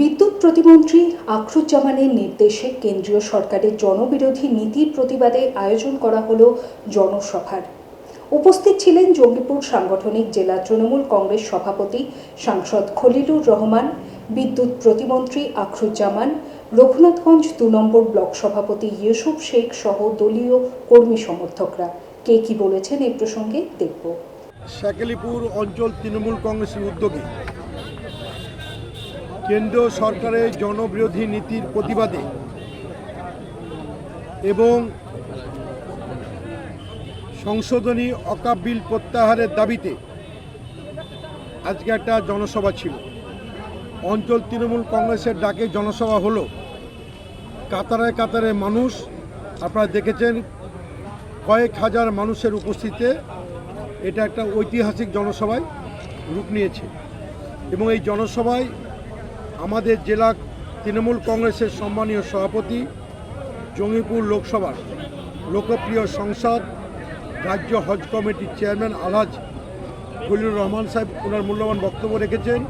বিদ্যুৎ প্রতিমন্ত্রী আখরুজ্জামানের নির্দেশে কেন্দ্রীয় সরকারের জনবিরোধী নীতির প্রতিবাদে আয়োজন করা হলো জনসভার। উপস্থিত ছিলেন জঙ্গিপুর সাংগঠনিক জেলা তৃণমূল কংগ্রেস সভাপতি সাংসদ খলিলুর রহমান, বিদ্যুৎ প্রতিমন্ত্রী আখরুজ্জামান, রঘুনাথগঞ্জ দু নম্বর ব্লক সভাপতি ইউসুফ শেখ সহ দলীয় কর্মী সমর্থকরা। কে কি বলেছেন এই প্রসঙ্গে দেখব। শাকেলিপুর অঞ্চল তৃণমূল কংগ্রেসের উদ্যোগে কেন্দ্রীয় সরকারের জনবিরোধী নীতির প্রতিবাদে এবং সংশোধনী অকাপ বিল প্রত্যাহারের দাবিতে আজকে একটা জনসভা ছিল। অঞ্চল তৃণমূল কংগ্রেসের ডাকে জনসভা হলো। কাতারে কাতারে মানুষ, আপনারা দেখেছেন, কয়েক হাজার মানুষের উপস্থিতিতে এটা একটা ঐতিহাসিক জনসভায় রূপ নিয়েছে। এবং এই জনসভায় আমাদের জেলা তৃণমূল কংগ্রেসের সম্মানীয় সভাপতি জঙ্গিপুর লোকসভার লোকপ্রিয় সংসদ রাজ্য হজ কমিটির চেয়ারম্যান আলহাজ খলিলুর রহমান সাহেব ওনার মূল্যবান বক্তব্য রেখেছেন।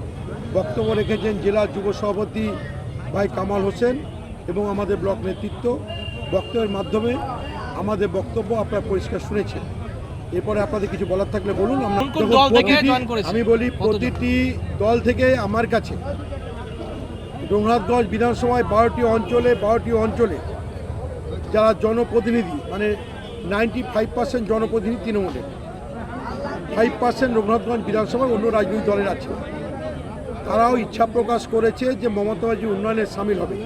বক্তব্য রেখেছেন জেলা যুব সভাপতি ভাই কামাল হোসেন এবং আমাদের ব্লক নেতৃত্ব। বক্তব্যের মাধ্যমে আমাদের বক্তব্য আপনারা পরিষ্কার শুনেছেন। এরপরে আপনাদের কিছু বলার থাকলে বলুন? আমি বলি প্রতিটি দল থেকে আমার কাছে রঘুনাথগঞ্জ বিধানসভায় বারোটি অঞ্চলে বারোটি অঞ্চলে যারা জনপ্রতিনিধি মানে নাইনটি ফাইভ পার্সেন্ট জনপ্রতিনিধি তৃণমূলের। ফাইভ পার্সেন্ট রঘুনাথগঞ্জ বিধানসভায় অন্য রাজনৈতিক দলের আছে। তারাও ইচ্ছা প্রকাশ করেছে যে মমতা ব্যানার্জি উন্নয়নে সামিল হবে।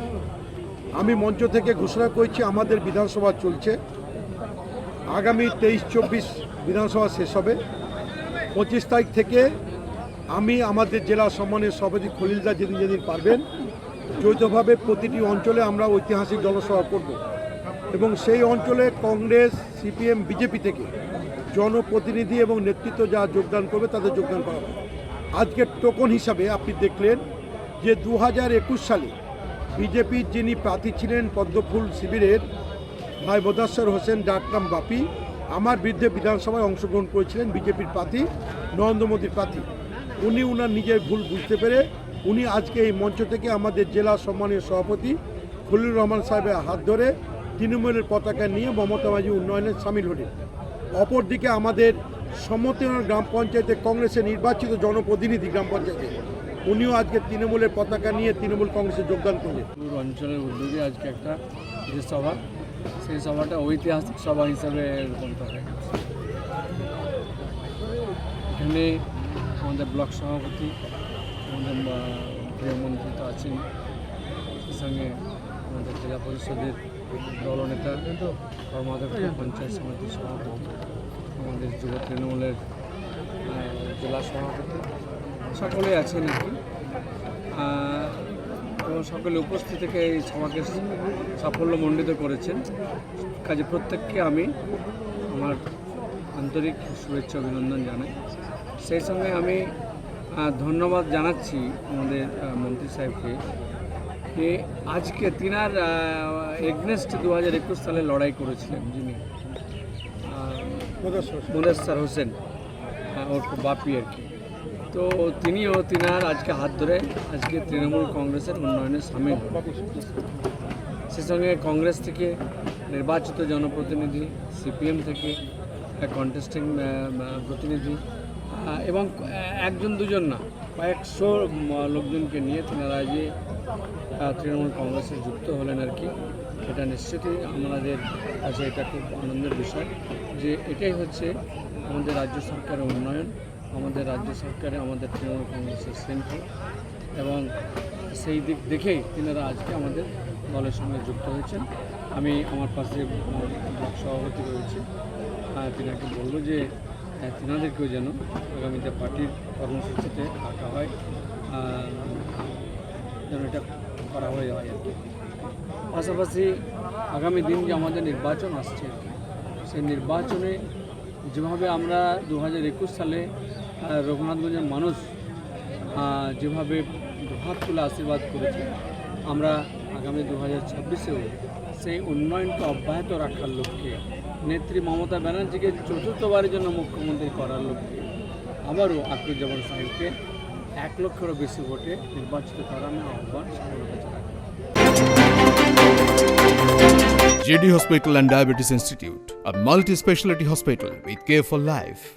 আমি মঞ্চ থেকে ঘোষণা করেছি, আমাদের বিধানসভা চলছে। আগামী তেইশ চব্বিশ বিধানসভা শেষ হবে। পঁচিশ তারিখ থেকে আমি আমাদের জেলা সম্মানের সভাপতি খলিলদা যেদিন যেদিন পারবেন যৌথভাবে প্রতিটি অঞ্চলে আমরা ঐতিহাসিক জনসভা করব। এবং সেই অঞ্চলে কংগ্রেস, সিপিএম, বিজেপি থেকে জনপ্রতিনিধি এবং নেতৃত্ব যা যোগদান করবে তাদের যোগদান করা হবে। আজকের টোকন হিসাবে আপনি দেখলেন যে দু হাজার একুশ সালে বিজেপির যিনি প্রার্থী ছিলেন পদ্মফুল শিবিরের ভাই মোদাস্সর হোসেন ডাকরাম বাপি, আমার বিরুদ্ধে বিধানসভায় অংশগ্রহণ করেছিলেন বিজেপির প্রার্থী, নরেন্দ্র মোদীর প্রার্থী। উনি উনার নিজের ভুল বুঝতে পেরে উনি আজকে এই মঞ্চ থেকে আমাদের জেলা সম্মানীয় সভাপতি খলিলুর রহমান সাহেবের হাত ধরে তৃণমূলের পতাকা নিয়ে মমতা ব্যানার্জি উন্নয়নে সামিল হলেন। অপরদিকে আমাদের সমতনগর গ্রাম পঞ্চায়েতে কংগ্রেসের নির্বাচিত জনপ্রতিনিধি গ্রাম পঞ্চায়েতে, উনিও আজকে তৃণমূলের পতাকা নিয়ে তৃণমূল কংগ্রেসে যোগদান করলেন। অঞ্চলের উদ্যোগে আজকে একটা যে সভা, সেই সভাটা ঐতিহাসিক সভা হিসাবে এখানে আমাদের ব্লক সভাপতি আমাদের আহ, গৃহমন্ত্রী তো আছেন সেই সঙ্গে আমাদের জেলা পরিষদের দলনেতা কর্মাধ্যক্ষ পঞ্চায়েত সমিতির সভাপতি আমাদের যুব তৃণমূলের জেলা সভাপতি সকলেই আছেন আর কি। এবং সকলে উপস্থিত থেকে এই সভাকে সাফল্যমণ্ডিত করেছেন। কাজে প্রত্যেককে আমি আমার আন্তরিক শুভেচ্ছা অভিনন্দন জানাই। সেই সঙ্গে আমি ধন্যবাদ জানাচ্ছি আমাদের মন্ত্রী সাহেবকে যে আজকে তিনার এগনেস্ট দু হাজার একুশ সালে লড়াই করেছিলেন যিনি আহ, মুদাস্সার হোসেন ওর বাপি আর কি তো তিনিও তিনার আজকে হাত ধরে আজকে তৃণমূল কংগ্রেসের উন্নয়নে সামিল। সে সঙ্গে কংগ্রেস থেকে নির্বাচিত জনপ্রতিনিধি সিপিএম থেকে কন্টেস্টিং প্রতিনিধি এবং একজন দুজন না কয়েকশো লোকজনকে নিয়ে তিনারা যে তৃণমূল কংগ্রেসে যুক্ত হলেন আর কি এটা নিশ্চিতই আমাদের কাছে এটা খুব আনন্দের বিষয় যে এটাই হচ্ছে আমাদের রাজ্য সরকারের উন্নয়ন আমাদের রাজ্য সরকারে আমাদের তৃণমূল কংগ্রেসের শৃঙ্খলা এবং সেই দিক দেখেই তিনারা আজকে আমাদের দলের সঙ্গে যুক্ত হয়েছেন। আমি আমার পাশে সভাপতি রয়েছে। আহ, তিনাকে বলব যে তিনাদেরকেও যেন আগামীতে পার্টির কর্মসূচিতে রাখা হয় যেন এটা করা হয়ে হয় আর কি। পাশাপাশি আগামী দিন যে আমাদের নির্বাচন আসছে, সেই নির্বাচনে যেভাবে আমরা দু হাজার একুশ সালে রঘুনাথগঞ্জের মানুষ যেভাবে হাত তুলে আশীর্বাদ করেছে, আমরা আগামী দু হাজার ছাব্বিশেও সেই উন্নয়নকে অব্যাহত রাখার লক্ষ্যে নেত্রী মমতা ব্যানার্জিকে চতুর্থবারের জন্য মুখ্যমন্ত্রী করার লক্ষ্যে আবারও আক্রুজ্জামান সাহেবকে এক লক্ষেরও বেশি ভোটে নির্বাচিত করা আমি আহ্বান সকলের JD Hospital and Diabetes Institute, a multi specialty hospital with care for life.